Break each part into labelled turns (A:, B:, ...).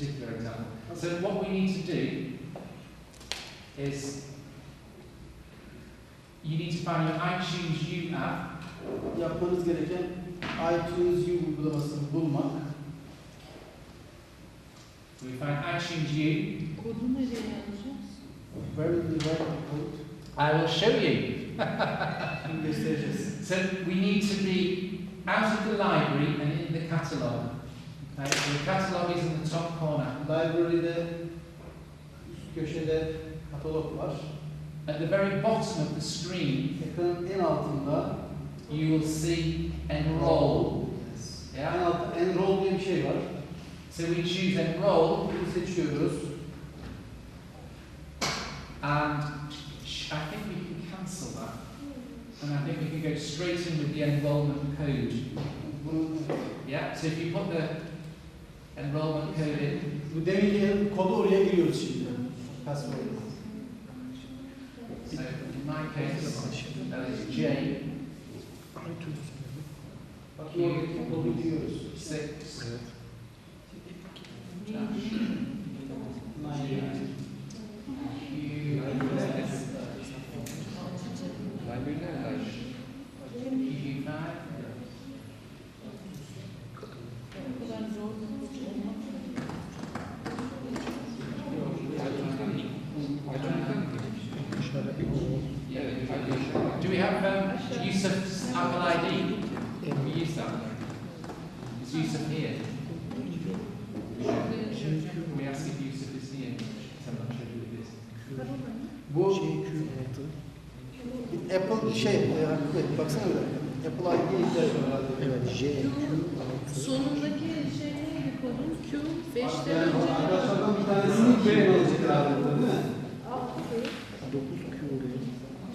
A: particular example. So what we need to do is you need to find your iTunes U app.
B: Yapmanız gereken iTunes U uygulamasını bulmak.
A: We find iTunes U.
C: Kodu nereye yazacağız?
B: Where will you write the code?
A: I will show you.
B: Şimdi göstereceğiz.
A: So we need to be out of the library and in the catalogue. So the catalogue is in the top corner.
B: Library'de üst köşede katalog var.
A: At the very bottom of the screen,
B: Ekranın en altında
A: you will see enroll.
B: En
A: Yeah.
B: altta enroll diye bir şey var.
A: So we choose enroll,
B: Bunu seçiyoruz.
A: and I think we can cancel that. And I think we can go straight in with the enrollment code. Yeah. So if you put the Enrollment Credit.
B: Bu demin ki kodu oraya giriyoruz şimdi. Password.
A: So in my case, that is J.
B: Bak, oraya kodu giriyoruz.
A: 6.
C: Bu
A: Apple
B: şey, e, Hakkı, baksana bir dakika. Apple ID'ye ihtiyaç var herhalde. Evet, J.
C: Sonundaki şey neydi kodun? Q 5'ten
B: Yani
C: önce.
B: arkadaşlardan bir tanesini Q olacak herhalde değil mi?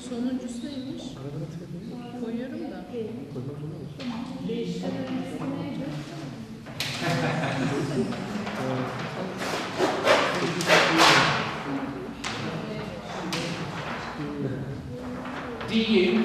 C: Sonuncusu neymiş? Koyuyorum da. 5'ten
A: speaking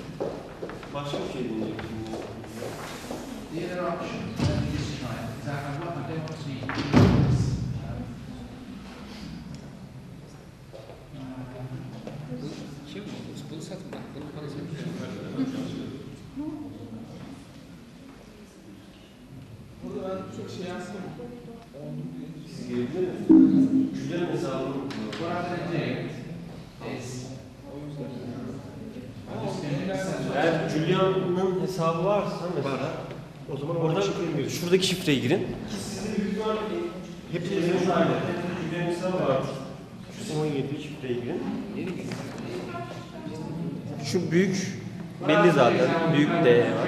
D: Başka bir şey
A: diyecektim.
D: Diğer 60. hesabı varsa mesela
B: O zaman
D: orada şuradaki şifreyi girin. Sizin büyük ihtimalle hepinizin aynı. Julian'ın hesabı var. Şu 17 şifreyi girin. Şu büyük belli zaten. Büyük D var.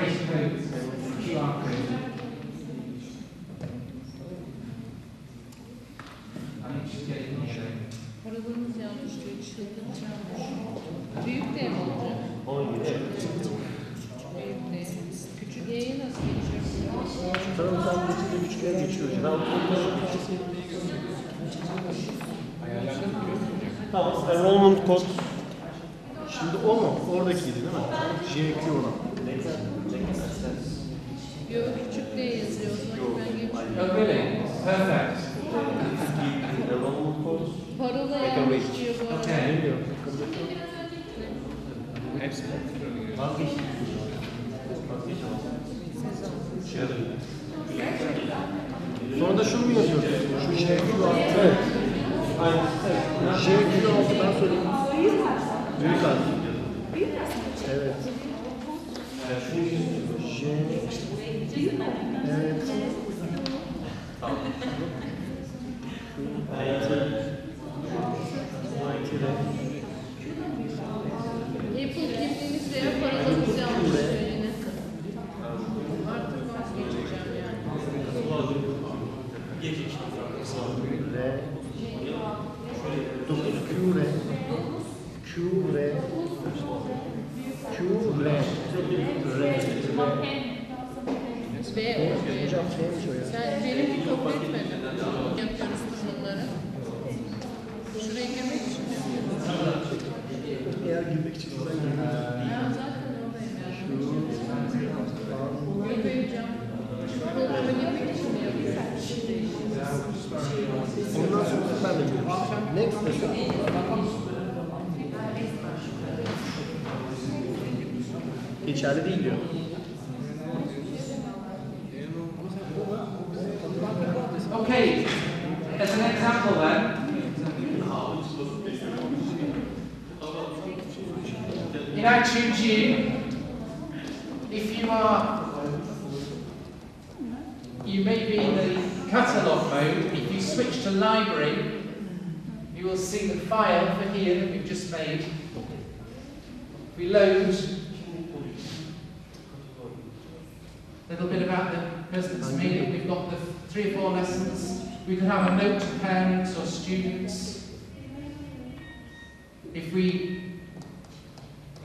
C: Paralarımız yanlış diyor. Yanlış. Büyük D mi olacak?
D: 17.
C: Büyük D. Küçük E'yi nasıl geçiyor?
B: Tamam sen geçince küçük el geçiyor.
D: Tamam. Tamam. Enrollment kod.
B: Şimdi o mu? Oradakiydi değil mi? JQ olan.
C: Yok küçük D yazıyor. O zaman ben geçiyorum.
A: Oh, really? Perfect.
C: Parola yanlış diyor bu arada.
D: Bilmiyorum.
E: Hepsi
D: Vazgeçtim. Sonra da şunu mu yazıyoruz?
B: Şu şey kilo altı.
D: Evet. Aynen.
B: Şey kilo altı ben söyleyeyim. Büyük harf. Evet. J. Evet.
C: Apple kimliğiniz veya parolanız yanlış yine. Artık vazgeçeceğim yani.
B: R. 9 Q R. Q R. Q R. R.
C: B
B: şeymiş o ya.
C: Sen benimki kabul etmedin. Yapıyoruz bunları. Şuraya girmek için?
B: Eğer girmek için ben
C: Ben zaten oradayım yani. Yapacağım. Programa girmek için?
B: Ondan sonra ben de görürüz. Next mesela. Geçerli değil diyor.
A: You may be in the catalogue mode, if you switch to library, you will see the file for here that we've just made. If we load, a little bit about the President's meeting. We've got the three or four lessons. We could have a note to parents or students. If we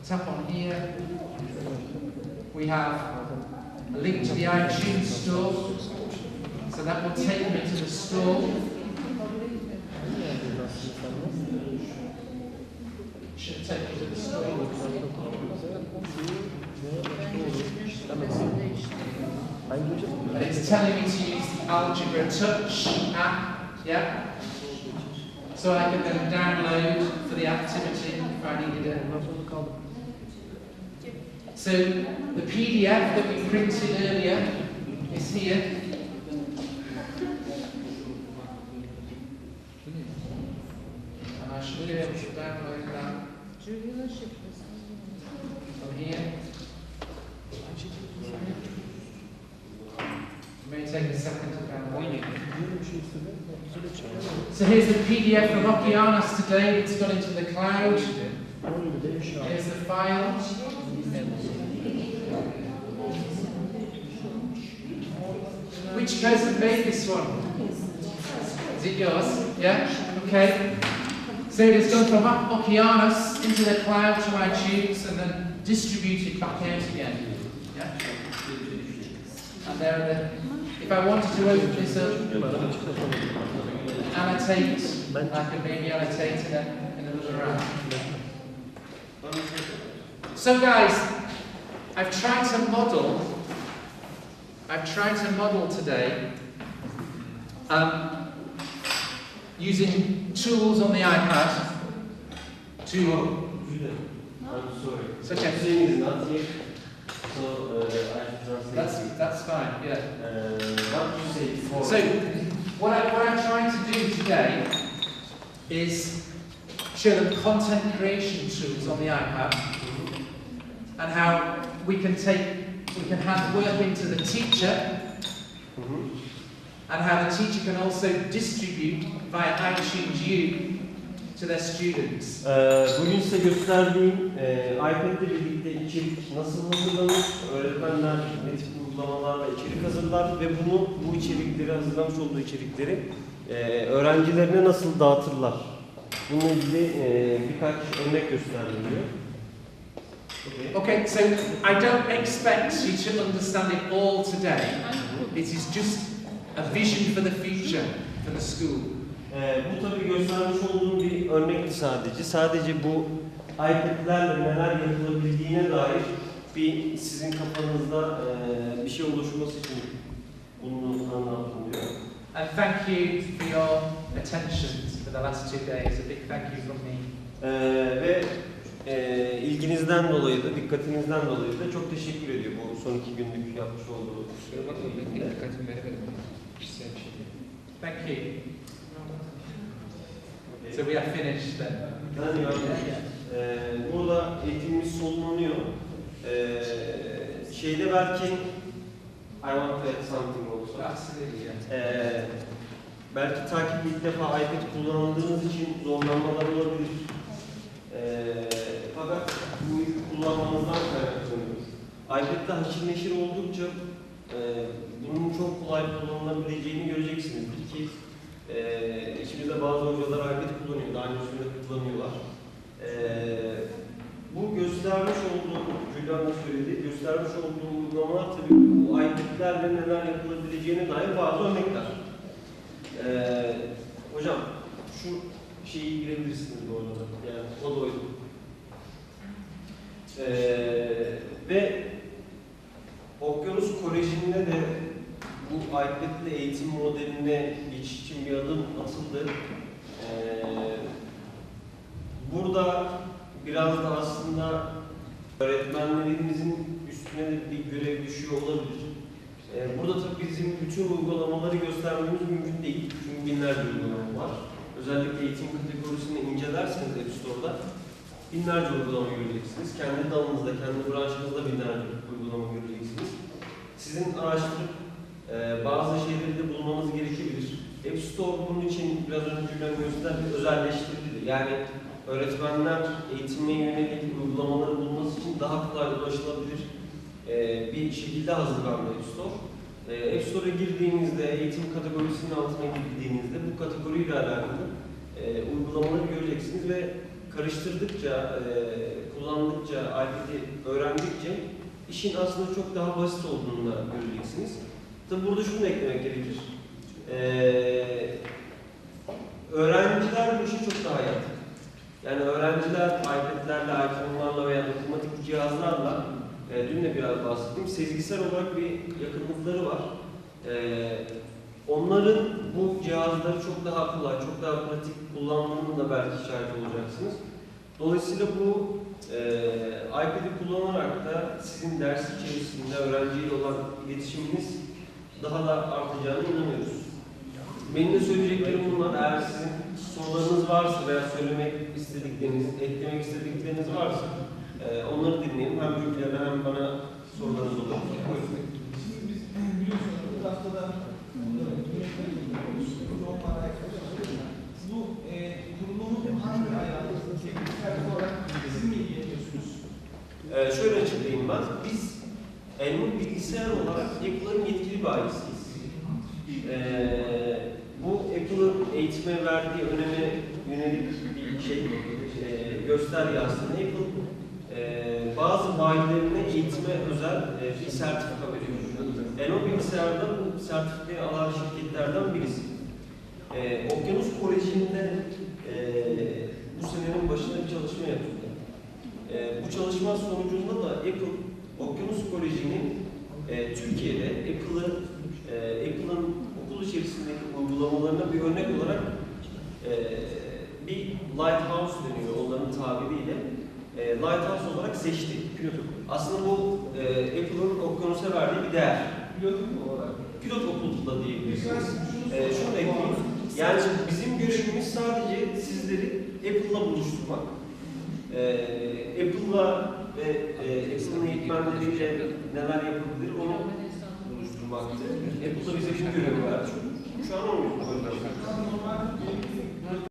A: tap on here, we have a link to the iTunes store. So that will take me to the store. Should take me to the store. And it's telling me to use the Algebra Touch app, yeah? So I can then download for the activity if I needed it. So the PDF that we printed earlier is here. And I should be able to download that from here. It may take a second to download. So here's the PDF from Okeanos today. It's gone into the cloud.
B: 17'de şu an.
A: Here's the file. Which person made this one? Is it yours? Yeah? Okay. So it has gone from Okeanos into the cloud to my tubes and then distributed back out again. Yeah? And there are the, if I wanted to open this up, annotate, I could maybe annotate in, a, in another app. So guys, I've tried to model, I've tried to model today um, using tools on the iPad to,
D: I'm sorry.
A: such as,
D: Saying is not here. So uh, I translate.
A: that's, that's fine, yeah.
D: Uh, what you say before?
A: So, what, I, what I'm trying to do today is show them content creation tools on the iPad and how we can take, we can hand work into the teacher
D: Mhm.
A: and how the teacher can also distribute via iTunes U to their students.
D: Ee, Bugün size gösterdiğim e, iPad ile birlikte içerik nasıl hazırlanır, öğretmenler ne tip uygulamalarla içerik hazırlar ve bunu bu içerikleri hazırlamış olduğu içerikleri e, öğrencilerine nasıl dağıtırlar. Bununla ilgili e, birkaç örnek gösterdim diyor. Okay.
A: Okay, so I don't expect you to understand it all today. It is just a vision for the future for the school.
D: Ee, bu tabii göstermiş olduğum bir örnekti sadece. Sadece bu iPad'lerle neler yapılabildiğine dair bir sizin kafanızda e, bir şey oluşması için bunu anlattım diyor.
A: And thank you for your attention for the last two days. A big thank you from me.
D: Ee, ve e, ilginizden dolayı da, dikkatinizden dolayı da çok teşekkür ediyor bu son iki günlük yapmış olduğu
E: Kusura bakma ben dikkatimi veremedim. Kişisel bir şey.
A: Thank you. So we are finished then.
D: Yani ben, e, burada eğitimimiz sonlanıyor. E, şeyde belki I want to add something also.
A: Absolutely, yeah.
D: Ee, belki takip ilk defa iPad kullandığınız için zorlanmalar olabilir. Ee, fakat bu kullanmanızdan kaynaklanıyor. iPad'de haşır neşir oldukça e, bunun çok kolay kullanılabileceğini göreceksiniz. Ki e, içimizde bazı hocalar iPad kullanıyor, daha öncesinde kullanıyorlar. Ee, bu göstermiş olduğum, Julian da söyledi, göstermiş olduğum uygulamalar tabii bu iPad'lerle neler yapılabileceğine dair bazı örnekler. Ee, hocam, şu şeyi girebilirsiniz bu arada. Yani o da oydu. Ee, ve Okyanus Koleji'nde de bu iPad'li eğitim modeline geçiş için bir adım atıldı. Ee, burada biraz da aslında öğretmenlerimizin üstüne de bir görev düşüyor olabilir. Ee, burada tabii bizim bütün uygulamaları göstermemiz mümkün değil. Çünkü binlerce uygulama var. Özellikle eğitim kategorisini incelerseniz App Store'da binlerce uygulama göreceksiniz. Kendi dalınızda, kendi branşınızda binlerce uygulama göreceksiniz. Sizin araştırıp e, bazı şeyleri de bulmanız gerekebilir. App Store bunun için biraz önce Julian gösterdi, özelleştirildi. Yani öğretmenler eğitime yönelik uygulamaları bulması için daha kolay ulaşılabilir e, bir şekilde hazırlandı App Store. E, App Store'a girdiğinizde, eğitim kategorisinin altına girdiğinizde bu kategoriyle alakalı e, uygulamaları göreceksiniz ve karıştırdıkça, e, kullandıkça, iPad'i öğrendikçe işin aslında çok daha basit olduğunu da göreceksiniz. Tabi burada şunu da eklemek gerekir. E, öğrenciler bu işe çok daha yatkın. Yani öğrenciler iPad'lerle, iPhone'larla veya matematik cihazlarla e, dün de biraz bahsettim. Sezgisel olarak bir yakınlıkları var. E, onların bu cihazları çok daha kolay, çok daha pratik kullanmanın da belki şahit olacaksınız. Dolayısıyla bu e, iPad'i kullanarak da sizin ders içerisinde öğrenciyle olan iletişiminiz daha da artacağını inanıyoruz. Benim de söyleyeceklerim bunlar. Eğer sizin sorularınız varsa veya söylemek istedikleriniz, eklemek istedikleriniz varsa e, onları dinleyelim. Hem Gülken'e hem bana sorularınız. Buyurun.
B: Şimdi biz biliyorsunuz bu haftada
D: Ee, şöyle açıklayayım ben. Biz Elmut Bilgisayar olarak Apple'ın yetkili bir ailesiyiz. Ee, bu Apple'ın eğitime verdiği öneme yönelik bir şey, e, gösterge aslında. Apple e, bazı bayilerine eğitime özel e, bir sertifika veriyor. Elmut Bilgisayar'da bu sertifikayı alan şirketlerden birisi. Ee, Okyanus Koleji'nde e, bu senenin başında bir çalışma yapıldı. Ee, bu çalışma sonucunda da Apple, Okyanus Koleji'nin e, Türkiye'de Apple'ı, e, Apple'ın okul içerisindeki uygulamalarına bir örnek olarak e, bir Lighthouse deniyor onların tabiriyle. Lighthouse olarak seçti. Pilot okul. Aslında bu e, Apple'ın okyanusa verdiği bir değer.
B: Pilot olarak.
D: Pilot okul da diyebilirsiniz. E, şunu da ekleyeyim. Yani bizim görevimiz sadece sizleri Apple'la buluşturmak. E, Apple'la ve e, Apple'ın eğitmenleriyle neler yapabilir onu buluşturmaktır. Apple'da bize bir görevi var. Şu an olmuyor.